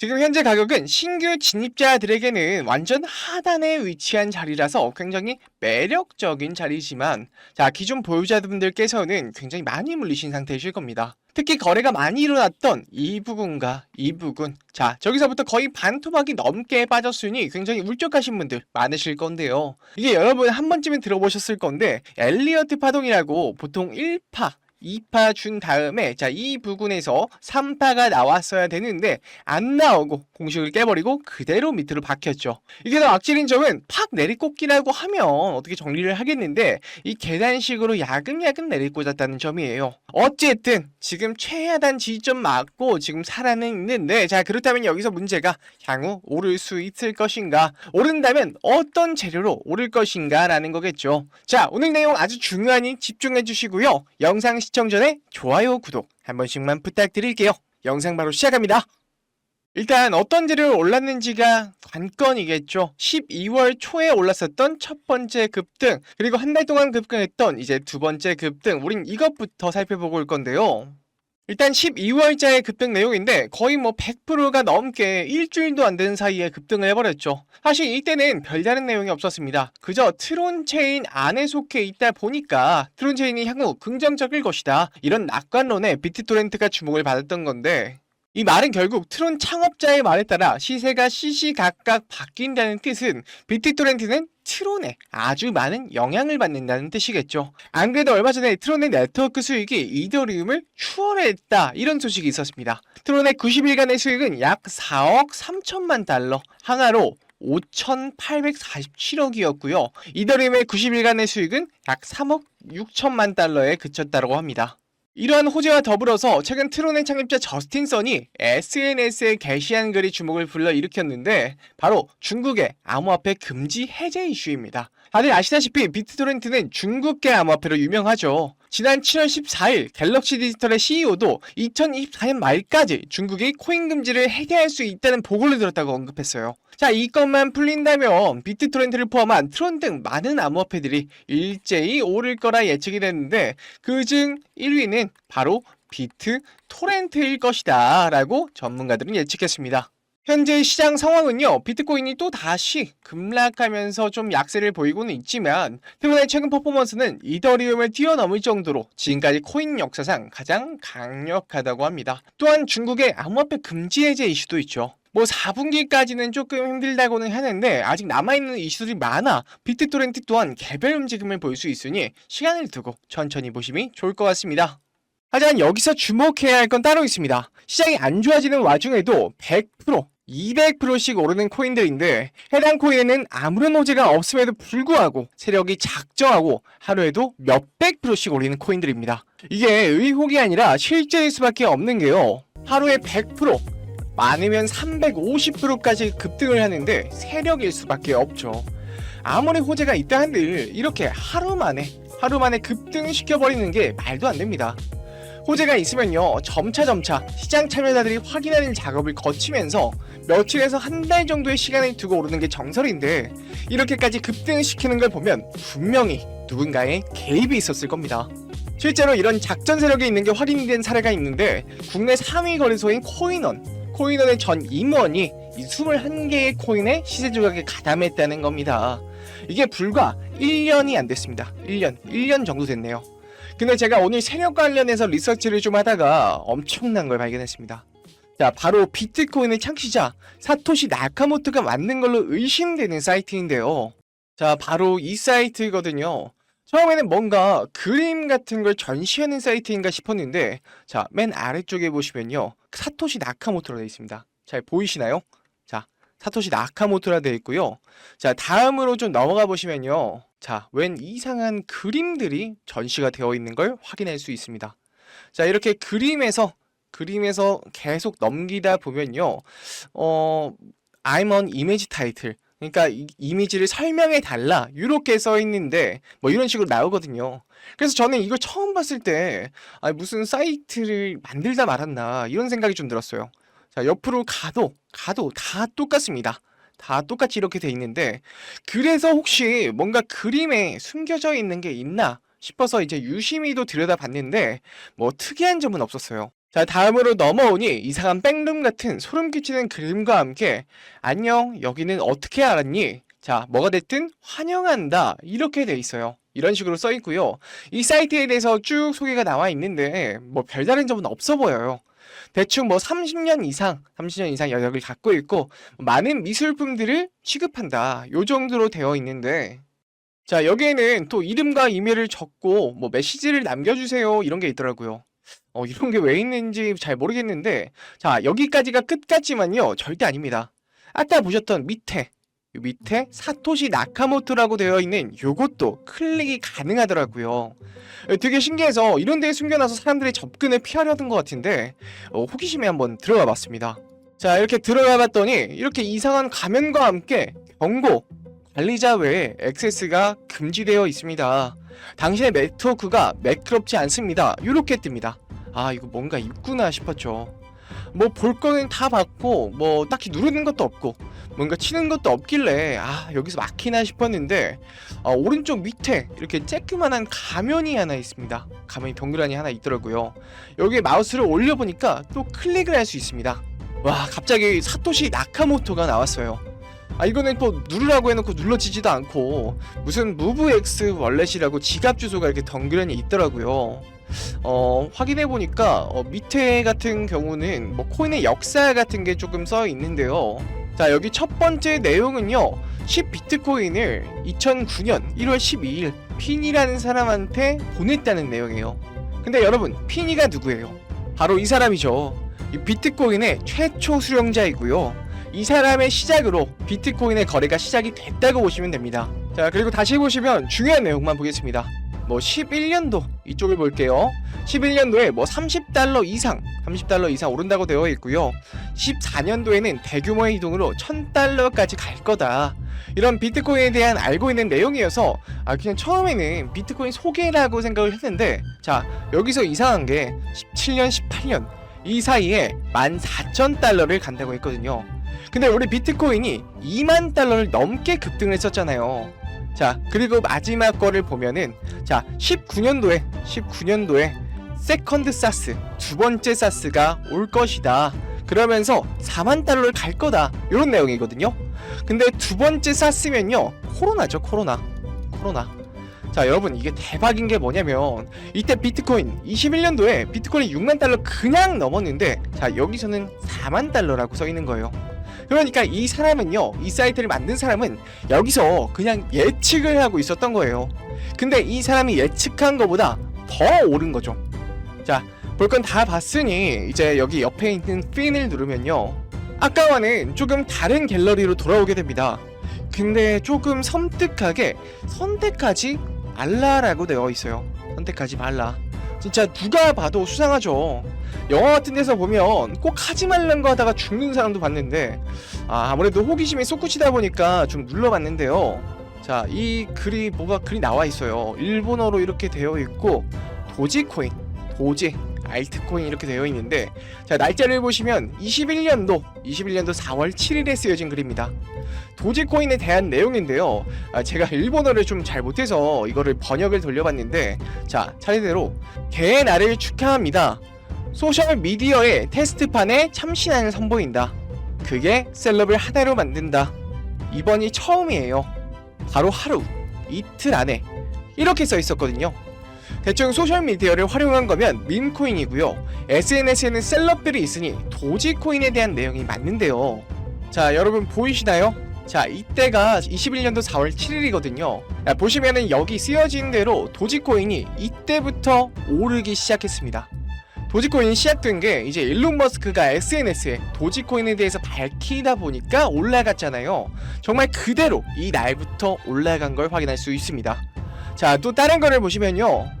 지금 현재 가격은 신규 진입자들에게는 완전 하단에 위치한 자리라서 굉장히 매력적인 자리지만 자 기존 보유자분들께서는 굉장히 많이 물리신 상태이실 겁니다. 특히 거래가 많이 일어났던 이 부분과 이 부분 자 저기서부터 거의 반토막이 넘게 빠졌으니 굉장히 울적하신 분들 많으실 건데요. 이게 여러분 한 번쯤은 들어보셨을 건데 엘리어트 파동이라고 보통 1파 2파 준 다음에 자 이 부분에서 3파가 나왔어야 되는데 안 나오고 공식을 깨버리고 그대로 밑으로 박혔죠. 이게 더 악질인 점은 팍 내리꽂기라고 하면 어떻게 정리를 하겠는데 이 계단식으로 야금야금 내리꽂았다는 점이에요. 어쨌든 지금 최하단 지점 맞고 지금 살아는 있는데 자 그렇다면 여기서 문제가 향후 오를 수 있을 것인가 오른다면 어떤 재료로 오를 것인가 라는 거겠죠. 자 오늘 내용 아주 중요하니 집중해 주시고요. 영상 시청 전에 좋아요 구독 한 번씩만 부탁드릴게요. 영상 바로 시작합니다. 일단 어떤 재료를 올랐는지가 관건이겠죠. 12월 초에 올랐었던 첫 번째 급등, 그리고 한 달 동안 급등했던 이제 두 번째 급등, 우린 이것부터 살펴보고 올 건데요. 일단 12월자의 급등 내용인데 거의 뭐 100%가 넘게 일주일도 안 되는 사이에 급등을 해버렸죠. 사실 이때는 별다른 내용이 없었습니다. 그저 트론 체인 안에 속해 있다 보니까 트론 체인이 향후 긍정적일 것이다. 이런 낙관론에 비트토렌트가 주목을 받았던 건데 이 말은 결국 트론 창업자의 말에 따라 시세가 시시각각 바뀐다는 뜻은 비트토렌트는 트론에 아주 많은 영향을 받는다는 뜻이겠죠. 안 그래도 얼마 전에 트론의 네트워크 수익이 이더리움을 추월했다 이런 소식이 있었습니다. 트론의 90일간의 수익은 약 4억 3천만 달러 하나로 5,847억이었고요. 이더리움의 90일간의 수익은 약 3억 6천만 달러에 그쳤다고 합니다. 이러한 호재와 더불어서 최근 트론의 창립자 저스틴 선이 SNS에 게시한 글이 주목을 불러일으켰는데 바로 중국의 암호화폐 금지 해제 이슈입니다. 다들 아시다시피 비트토렌트는 중국계 암호화폐로 유명하죠. 지난 7월 14일 갤럭시 디지털의 CEO도 2024년 말까지 중국이 코인 금지를 해제할 수 있다는 보고를 들었다고 언급했어요. 자, 이것만 풀린다면 비트토렌트를 포함한 트론 등 많은 암호화폐들이 일제히 오를 거라 예측이 됐는데 그중 1위는 바로 비트토렌트일 것이다 라고 전문가들은 예측했습니다. 현재 시장 상황은요, 비트코인이 또 다시 급락하면서 좀 약세를 보이고는 있지만, 트론의 최근 퍼포먼스는 이더리움을 뛰어넘을 정도로 지금까지 코인 역사상 가장 강력하다고 합니다. 또한 중국의 암호화폐 금지 해제 이슈도 있죠. 뭐 4분기까지는 조금 힘들다고는 하는데 아직 남아있는 이슈들이 많아 비트토렌트 또한 개별 움직임을 볼 수 있으니 시간을 두고 천천히 보심이 좋을 것 같습니다. 하지만 여기서 주목해야 할 건 따로 있습니다. 시장이 안 좋아지는 와중에도 100%, 200%씩 오르는 코인들인데 해당 코인에는 아무런 호재가 없음에도 불구하고 세력이 작정하고 하루에도 몇백 프로씩 오르는 코인들입니다. 이게 의혹이 아니라 실제일 수밖에 없는 게요. 하루에 100%, 많으면 350%까지 급등을 하는데 세력일 수밖에 없죠. 아무리 호재가 있다 한들 이렇게 하루 만에 하루 만에 급등시켜버리는 게 말도 안 됩니다. 호재가 있으면요 점차 점차 시장 참여자들이 확인하는 작업을 거치면서 며칠에서 한 달 정도의 시간을 두고 오르는 게 정설인데 이렇게까지 급등시키는 걸 보면 분명히 누군가의 개입이 있었을 겁니다. 실제로 이런 작전 세력이 있는 게 확인된 사례가 있는데 국내 3위 거래소인 코인원 코인원의 전 임원이 이 21개의 코인의 시세 조작에 가담했다는 겁니다. 이게 불과 1년이 안 됐습니다. 1년, 1년 정도 됐네요. 근데 제가 오늘 세력 관련해서 리서치를 좀 하다가 엄청난 걸 발견했습니다. 자, 바로 비트코인의 창시자 사토시 나카모토가 만든 걸로 의심되는 사이트인데요. 자, 바로 이 사이트거든요. 처음에는 뭔가 그림 같은 걸 전시하는 사이트인가 싶었는데 자, 맨 아래쪽에 보시면요. 사토시 나카모토라 되어 있습니다. 잘 보이시나요? 자, 사토시 나카모토라 되어 있고요. 자, 다음으로 좀 넘어가 보시면요. 자, 웬 이상한 그림들이 전시가 되어 있는 걸 확인할 수 있습니다. 자, 이렇게 그림에서 그림에서 계속 넘기다 보면요. 어, I'm on image title. 그러니까 이, 이미지를 설명해 달라. 이렇게 써 있는데 뭐 이런 식으로 나오거든요. 그래서 저는 이걸 처음 봤을 때 아, 무슨 사이트를 만들다 말았나 이런 생각이 좀 들었어요. 자, 옆으로 가도 가도 다 똑같습니다. 다 똑같이 이렇게 돼 있는데 그래서 혹시 뭔가 그림에 숨겨져 있는 게 있나 싶어서 이제 유심히도 들여다봤는데 뭐 특이한 점은 없었어요. 자, 다음으로 넘어오니 이상한 백룸 같은 소름 끼치는 그림과 함께 안녕, 여기는 어떻게 알았니? 자, 뭐가 됐든 환영한다. 이렇게 돼 있어요. 이런 식으로 써 있고요. 이 사이트에 대해서 쭉 소개가 나와 있는데 뭐 별다른 점은 없어 보여요. 대충 뭐 30년 이상, 30년 이상 여력을 갖고 있고 많은 미술품들을 취급한다. 요 정도로 되어 있는데 자, 여기에는 또 이름과 이메일을 적고 뭐 메시지를 남겨 주세요. 이런 게 있더라고요. 어, 이런 게 왜 있는지 잘 모르겠는데 자, 여기까지가 끝 같지만요. 절대 아닙니다. 아까 보셨던 밑에 요 밑에 사토시 나카모토라고 되어 있는 요것도 클릭이 가능하더라고요. 어, 되게 신기해서 이런 데에 숨겨놔서 사람들의 접근을 피하려던 것 같은데 어, 호기심에 한번 들어가 봤습니다. 자 이렇게 들어가 봤더니 이렇게 이상한 가면과 함께 경고 관리자 외에 액세스가 금지되어 있습니다. 당신의 네트워크가 매끄럽지 않습니다. 이렇게 뜹니다. 아 이거 뭔가 있구나 싶었죠. 뭐 볼 거는 다 봤고 뭐 딱히 누르는 것도 없고 뭔가 치는 것도 없길래 아 여기서 막히나 싶었는데 아, 오른쪽 밑에 이렇게 쬐끄만한 가면이 하나 있습니다. 가면이 동그라니 하나 있더라고요. 여기에 마우스를 올려보니까 또 클릭을 할 수 있습니다. 와 갑자기 사토시 나카모토가 나왔어요. 아 이거는 또 누르라고 해놓고 눌러지지도 않고 무슨 무브X 월렛이라고 지갑 주소가 이렇게 덩그러니 있더라고요. 어 확인해 보니까 어, 밑에 같은 경우는 뭐 코인의 역사 같은 게 조금 써 있는데요. 자 여기 첫 번째 내용은요 10 비트코인을 2009년 1월 12일 핀이라는 사람한테 보냈다는 내용이에요. 근데 여러분 핀이가 누구예요? 바로 이 사람이죠. 이 비트코인의 최초 수령자이고요. 이 사람의 시작으로 비트코인의 거래가 시작이 됐다고 보시면 됩니다. 자 그리고 다시 보시면 중요한 내용만 보겠습니다. 뭐 11년도 이쪽을 볼게요. 11년도에 뭐 30달러 이상, 30달러 이상 오른다고 되어 있고요. 14년도에는 대규모의 이동으로 1000달러까지 갈 거다. 이런 비트코인에 대한 알고 있는 내용이어서 아 그냥 처음에는 비트코인 소개라고 생각을 했는데 자 여기서 이상한 게 17년, 18년 이 사이에 14,000달러를 간다고 했거든요. 근데 우리 비트코인이 2만 달러를 넘게 급등을 했었잖아요. 자, 그리고 마지막 거를 보면은 자, 19년도에 19년도에 세컨드 사스 두 번째 사스가 올 것이다. 그러면서 4만 달러를 갈 거다. 이런 내용이거든요. 근데 두 번째 사스면요. 코로나죠, 코로나. 코로나. 자, 여러분 이게 대박인 게 뭐냐면 이때 비트코인 21년도에 비트코인이 6만 달러 그냥 넘었는데 자, 여기서는 4만 달러라고 써 있는 거예요. 그러니까 이 사람은요, 이 사이트를 만든 사람은 여기서 그냥 예측을 하고 있었던 거예요. 근데 이 사람이 예측한 것보다 더 오른 거죠. 자, 볼 건 다 봤으니 이제 여기 옆에 있는 핀을 누르면요. 아까와는 조금 다른 갤러리로 돌아오게 됩니다. 근데 조금 섬뜩하게 선택하지 말라라고 되어 있어요. 선택하지 말라. 진짜 누가 봐도 수상하죠. 영화 같은 데서 보면 꼭 하지 말란 거 하다가 죽는 사람도 봤는데 아, 아무래도 호기심이 솟구치다 보니까 좀 눌러봤는데요. 자, 이 글이 뭐가 글이 나와 있어요. 일본어로 이렇게 되어 있고 도지코인, 도지, 알트코인 이렇게 되어 있는데 자 날짜를 보시면 21년도 21년도 4월 7일에 쓰여진 글입니다. 도지코인에 대한 내용인데요. 아, 제가 일본어를 좀 잘 못해서 이거를 번역을 돌려봤는데 자 차례대로 개의 날을 축하합니다. 소셜 미디어의 테스트판에 참신함을 선보인다. 그게 셀럽을 하나로 만든다. 이번이 처음이에요. 바로 하루, 이틀 안에 이렇게 써 있었거든요. 대충 소셜미디어를 활용한 거면 밈코인이고요. SNS에는 셀럽들이 있으니 도지코인에 대한 내용이 맞는데요. 자, 여러분 보이시나요? 자, 이때가 21년도 4월 7일이거든요. 보시면은 여기 쓰여진 대로 도지코인이 이때부터 오르기 시작했습니다. 도지코인이 시작된 게 이제 일론 머스크가 SNS에 도지코인에 대해서 밝히다 보니까 올라갔잖아요. 정말 그대로 이 날부터 올라간 걸 확인할 수 있습니다. 자, 또 다른 거를 보시면요.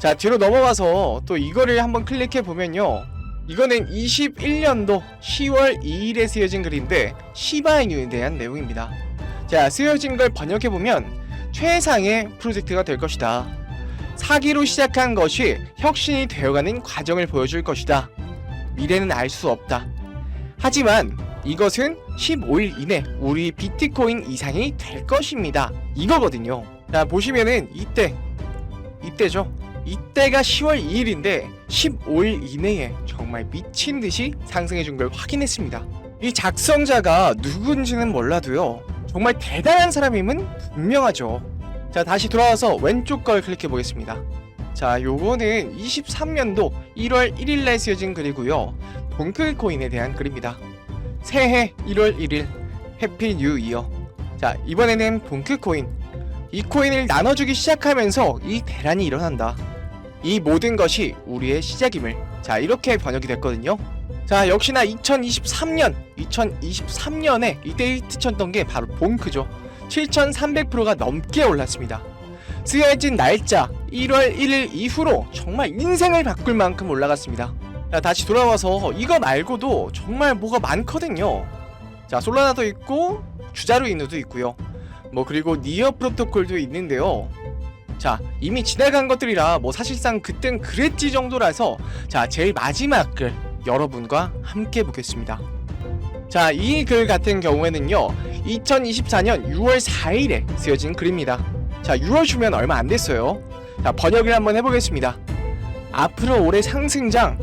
자, 뒤로 넘어가서 또 이거를 한번 클릭해 보면요. 이거는 21년도 10월 2일에 쓰여진 글인데 시바이뉴에 대한 내용입니다. 자, 쓰여진 걸 번역해 보면 최상의 프로젝트가 될 것이다. 사기로 시작한 것이 혁신이 되어가는 과정을 보여줄 것이다. 미래는 알 수 없다. 하지만 이것은 15일 이내 우리 비트코인 이상이 될 것입니다. 이거거든요. 자, 보시면은 이때, 이때죠. 이때가 10월 2일인데 15일 이내에 정말 미친 듯이 상승해 준 걸 확인했습니다. 이 작성자가 누군지는 몰라도요. 정말 대단한 사람임은 분명하죠. 자, 다시 돌아와서 왼쪽 걸 클릭해 보겠습니다. 자, 요거는 23년도 1월 1일 날 쓰여진 글이고요. 동클 코인에 대한 글입니다. 새해 1월 1일 해피 뉴 이어. 자, 이번에는 동클 코인. 이 코인을 나눠주기 시작하면서 이 대란이 일어난다. 이 모든 것이 우리의 시작임을. 자, 이렇게 번역이 됐거든요. 자, 역시나 2023년, 2023년에 이때 히트 쳤던 게 바로 봉크죠. 7,300%가 넘게 올랐습니다. 쓰여진 날짜 1월 1일 이후로 정말 인생을 바꿀 만큼 올라갔습니다. 자, 다시 돌아와서 이거 말고도 정말 뭐가 많거든요. 자, 솔라나도 있고 주자루 인우도 있고요. 뭐 그리고 니어 프로토콜도 있는데요. 자, 이미 지나간 것들이라 뭐 사실상 그땐 그랬지 정도라서 자, 제일 마지막 글 여러분과 함께 보겠습니다. 자, 이 글 같은 경우에는요. 2024년 6월 4일에 쓰여진 글입니다. 자, 6월 주면 얼마 안 됐어요. 자, 번역을 한번 해보겠습니다. 앞으로 올해 상승장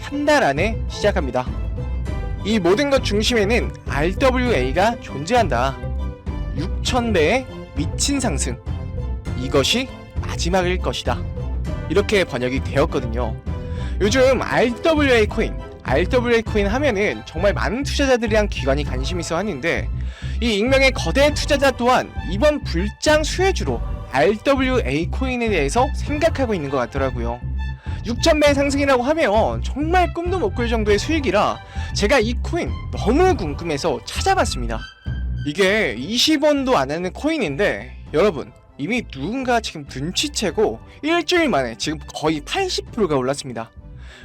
한 달 안에 시작합니다. 이 모든 것 중심에는 RWA가 존재한다. 6,000배의 미친 상승. 이것이 마지막일 것이다. 이렇게 번역이 되었거든요. 요즘 RWA 코인, RWA 코인 하면은 정말 많은 투자자들이랑 기관이 관심 있어 하는데 이 익명의 거대 투자자 또한 이번 불장 수혜주로 RWA 코인에 대해서 생각하고 있는 것 같더라고요. 6,000배 상승이라고 하면 정말 꿈도 못 꿀 정도의 수익이라 제가 이 코인 너무 궁금해서 찾아봤습니다. 이게 20원도 안 하는 코인인데 여러분 이미 누군가 지금 눈치채고 일주일 만에 지금 거의 80%가 올랐습니다.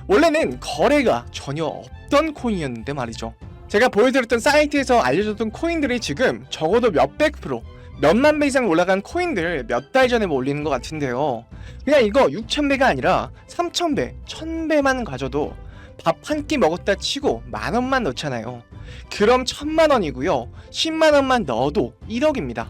원래는 거래가 전혀 없던 코인이었는데 말이죠. 제가 보여드렸던 사이트에서 알려줬던 코인들이 지금 적어도 몇백 프로, 몇만 배 이상 올라간 코인들 몇 달 전에 뭐 올리는 것 같은데요. 그냥 이거 6,000배가 아니라 3,000배, 1,000배만 가져도 밥 한 끼 먹었다 치고 만 원만 넣잖아요. 그럼 천만 원이고요. 10만 원만 넣어도 1억입니다.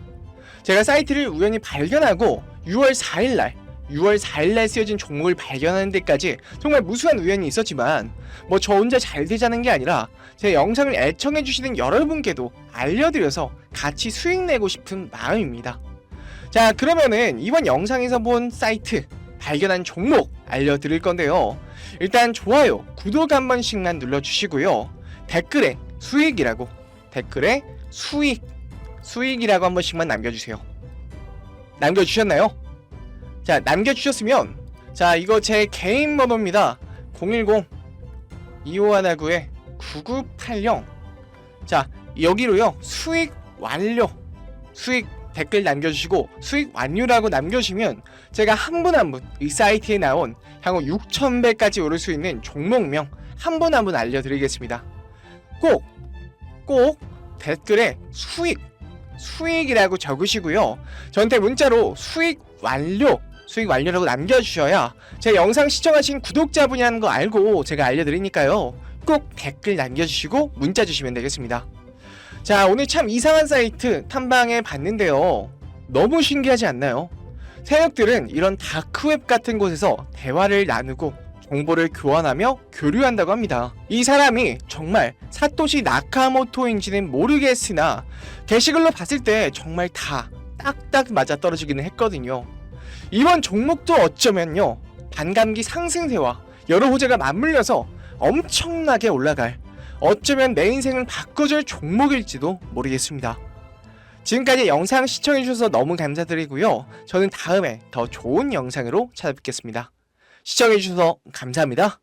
제가 사이트를 우연히 발견하고 6월 4일 날 6월 4일 날 쓰여진 종목을 발견하는 데까지 정말 무수한 우연이 있었지만 뭐 저 혼자 잘 되자는 게 아니라 제 영상을 애청해 주시는 여러분께도 알려드려서 같이 수익 내고 싶은 마음입니다. 자 그러면은 이번 영상에서 본 사이트 발견한 종목 알려드릴 건데요. 일단 좋아요, 구독 한 번씩만 눌러주시고요. 댓글에 수익이라고 댓글에 수익 수익이라고 한 번씩만 남겨주세요. 남겨주셨나요? 자 남겨주셨으면 자 이거 제 개인 번호입니다. 010 2519에 9980 자 여기로요 수익 완료 수익 댓글 남겨주시고 수익 완료라고 남겨주시면 제가 한 분 한 분 이 사이트에 나온 향후 6,000배까지 오를 수 있는 종목명 한 분 한 분 알려드리겠습니다. 꼭, 꼭 댓글에 수익, 수익이라고 적으시고요. 저한테 문자로 수익 완료, 수익 완료라고 남겨주셔야 제 영상 시청하신 구독자분이라는 거 알고 제가 알려드리니까요. 꼭 댓글 남겨주시고 문자 주시면 되겠습니다. 자, 오늘 참 이상한 사이트 탐방해 봤는데요. 너무 신기하지 않나요? 세력들은 이런 다크웹 같은 곳에서 대화를 나누고 정보를 교환하며 교류한다고 합니다. 이 사람이 정말 사토시 나카모토인지는 모르겠으나 게시글로 봤을 때 정말 다 딱딱 맞아 떨어지기는 했거든요. 이번 종목도 어쩌면요 반감기 상승세와 여러 호재가 맞물려서 엄청나게 올라갈 어쩌면 내 인생을 바꿔줄 종목일지도 모르겠습니다. 지금까지 영상 시청해주셔서 너무 감사드리고요. 저는 다음에 더 좋은 영상으로 찾아뵙겠습니다. 시청해주셔서 감사합니다.